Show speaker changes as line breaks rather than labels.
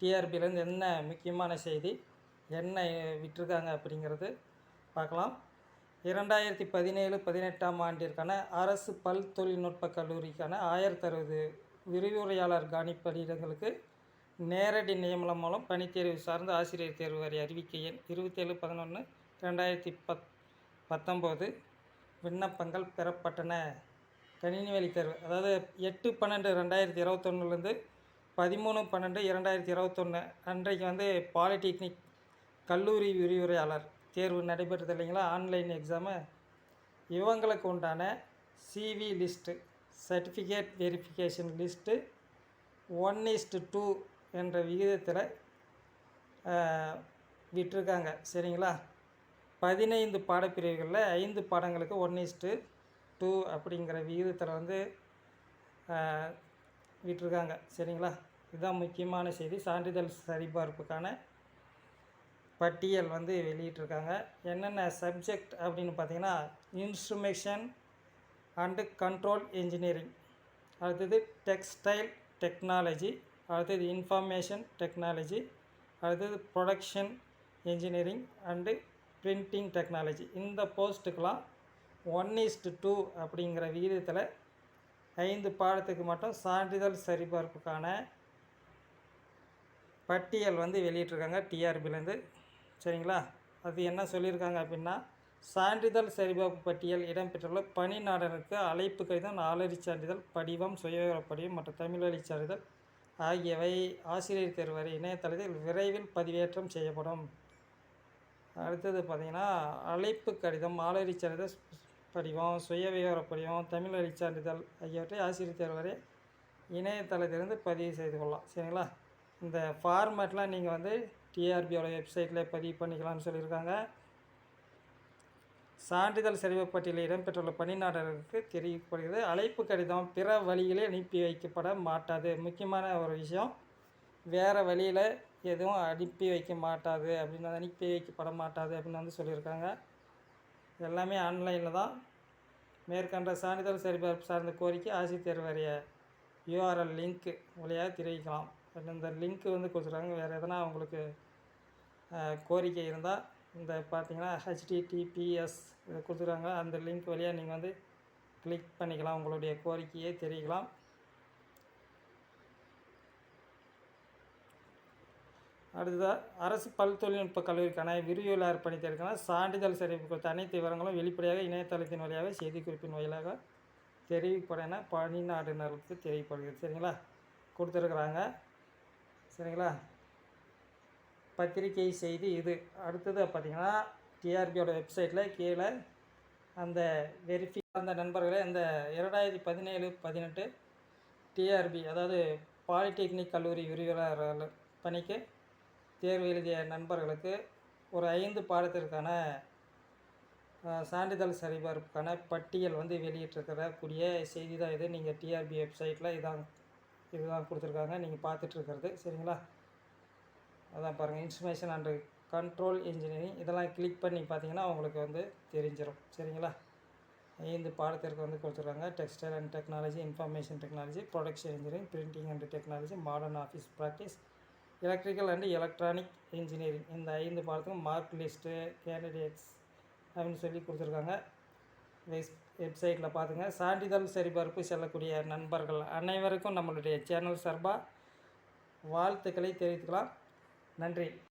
டிஆர்பிலேருந்து என்ன முக்கியமான செய்தி என்ன விட்டுருக்காங்க அப்படிங்கிறது பார்க்கலாம். இரண்டாயிரத்தி பதினேழு பதினெட்டாம் ஆண்டிற்கான அரசு பல் தொழில்நுட்ப கல்லூரிக்கான ஆயிரத்தி அறுபது விரிவுரையாளர் கணிப்பணியிடங்களுக்கு நேரடி நியமனம் மூலம் பணித்தேர்வு சார்ந்த ஆசிரியர் தேர்வு வரை அறிவிக்கை எண் இருபத்தேழு பதினொன்று ரெண்டாயிரத்தி பத் பத்தொம்போது விண்ணப்பங்கள் பெறப்பட்டன. கணினி வழி தேர்வு அதாவது எட்டு பன்னெண்டு ரெண்டாயிரத்தி இருபத்தொன்னுலேருந்து பதிமூணு பன்னெண்டு இரண்டாயிரத்தி இருபத்தொன்று அன்றைக்கு வந்து பாலிடெக்னிக் கல்லூரி விரிவுரையாளர் தேர்வு நடைபெற்றது இல்லைங்களா? Online exam. இவங்களுக்கு உண்டான CV list certificate verification list one is to two என்ற விகிதத்தில் விட்டுருக்காங்க. சரிங்களா? பதினைந்து பாடப்பிரிவுகளில் ஐந்து பாடங்களுக்கு ஒன் இஸ்டு டூ அப்படிங்கிற விகிதத்தில் வந்து விட்டுருக்காங்க. சரிங்களா? இதுதான் முக்கியமான செய்தி. சான்றிதழ் சரிபார்ப்புக்கான பட்டியல் வந்து வெளியிட்டிருக்காங்க. என்னென்ன சப்ஜெக்ட் அப்படின்னு பார்த்தீங்கன்னா இன்ஸ்ட்ருமேஷன் அண்டு கண்ட்ரோல் இன்ஜினியரிங் அடுத்தது டெக்ஸ்டைல் டெக்னாலஜி அடுத்தது இன்ஃபர்மேஷன் டெக்னாலஜி அடுத்தது production engineering and printing technology இந்த போஸ்ட்டுக்கெலாம் ஒன் இஸ்டு டூ அப்படிங்கிற விகிதத்தில் ஐந்து பாடத்துக்கு மட்டும் சான்றிதழ் சரிபார்ப்புக்கான பட்டியல் வந்து வெளியிட்டிருக்காங்க டிஆர்பிலேருந்து சரிங்களா? அது என்ன சொல்லியிருக்காங்க அப்படின்னா சான்றிதழ் சரிபார்ப்பு பட்டியல் இடம்பெற்றுள்ள பணி நாடனுக்கு அழைப்பு கடிதம் நாலடி சான்றிதழ் படிவம் சுயவிவரப்படிவம் மற்றும் தமிழ் வழி சான்றிதழ் ஆகியவை ஆசிரியர் தேர்வு வரை இணையதளத்தில் விரைவில் பதிவேற்றம் செய்யப்படும். அடுத்தது பார்த்திங்கன்னா அழைப்பு கடிதம் ஆளறி சான்றிதழ் படிவம் சுயவிவர படிவம் தமிழ் சான்றிதழ் ஆகியவற்றை ஆசிரியர் தேர்வு வரை இணையதளத்திலிருந்து பதிவு செய்து கொள்ளலாம். சரிங்களா? இந்த ஃபார்மேட்லாம் நீங்கள் வந்து டிஆர்பியோட வெப்சைட்டில் பதிவு பண்ணிக்கலாம்னு சொல்லியிருக்காங்க. சான்றிதழ் சரிவு பட்டியலில் இடம்பெற்றுள்ள பணிநாடர்களுக்கு தெரிவிக்கப்படுகிறது. அழைப்பு கடிதம் பிற வழிகளில் அனுப்பி வைக்கப்பட மாட்டாது. முக்கியமான ஒரு விஷயம் வேறு வழியில் எதுவும் அனுப்பி வைக்க மாட்டாது. அப்படின்னு அனுப்பி வைக்கப்பட மாட்டாது அப்படின்னு வந்து சொல்லியிருக்காங்க. எல்லாமே ஆன்லைனில் தான் மேற்கண்ட சான்றிதழ் சரிபார்ப்பு சார்ந்த கோரிக்கை ஆசிரியர் தேர்வறிய யூஆர்எல் லிங்க் வழியாக தெரிவிக்கலாம். இந்த லிங்க் வந்து கொடுத்துருக்காங்க. வேறு எதனா உங்களுக்கு கோரிக்கை இருந்தால் இந்த பார்த்தீங்கன்னா ஹெச்டிடிபிஎஸ் இதை கொடுத்துருக்காங்க. அந்த லிங்க் வழியாக நீங்கள் வந்து கிளிக் பண்ணிக்கலாம். உங்களுடைய கோரிக்கையை தெரிவிக்கலாம். அடுத்ததாக அரசு பல் தொழில்நுட்ப கல்லூரிக்கான விரிவுரையாளர் பணித்தேர்வுக்கான சான்றிதழ் சரிப்பு குறித்த அனைத்து விவரங்களும் வெளிப்படையாக இணையதளத்தின் வழியாக செய்திக்குறிப்பின் வாயிலாக தெரிவிக்கப்பட என பணிநாடுனருக்கு தெரிவிக்கப்படுகிறது. சரிங்களா? கொடுத்துருக்குறாங்க. சரிங்களா? பத்திரிகை செய்தி இது. அடுத்தது பார்த்தீங்கன்னா டிஆர்பியோட வெப்சைட்டில் கீழே அந்த வெரிஃபி அந்த நண்பர்களே அந்த இரண்டாயிரத்தி பதினேழு பதினெட்டு டிஆர்பி அதாவது பாலிடெக்னிக் கல்லூரி விரிவுரையாளர் பணிக்கு தேர்வு எழுதிய நண்பர்களுக்கு ஒரு ஐந்து பாடத்திற்கான சான்றிதழ் சரிபார்ப்புக்கான பட்டியல் வந்து வெளியிட்டிருக்கிற கூடிய செய்தி தான் இது. நீங்கள் டிஆர்பி வெப்சைட்டில் இதான் இதுதான் கொடுத்துருக்காங்க. நீங்கள் பார்த்துட்ருக்கிறது. சரிங்களா? அதான் பாருங்கள் இன்ஸ்ட்ருமேஷன் அண்டு கண்ட்ரோல் இன்ஜினியரிங் இதெல்லாம் கிளிக் பண்ணி பார்த்தீங்கன்னா உங்களுக்கு வந்து தெரிஞ்சிடும் சரிங்களா? ஐந்து பாடத்திற்கு வந்து கொடுத்துருக்காங்க. Textile and technology information technology production engineering printing and technology modern office practice electrical and electronic engineering இந்த ஐந்து பாடத்துக்கும் மார்க் லிஸ்ட்டு கேண்டிடேட்ஸ் அப்படின்னு சொல்லி கொடுத்துருக்காங்க. வெப்சைட்டில் பார்த்துங்க சான்றிதழ் சரிபார்ப்பு செல்லக்கூடிய நண்பர்கள் அனைவருக்கும் நம்மளுடைய சேனல் சார்பாக வாழ்த்துக்களை தெரிவித்துக்கலாம். நன்றி.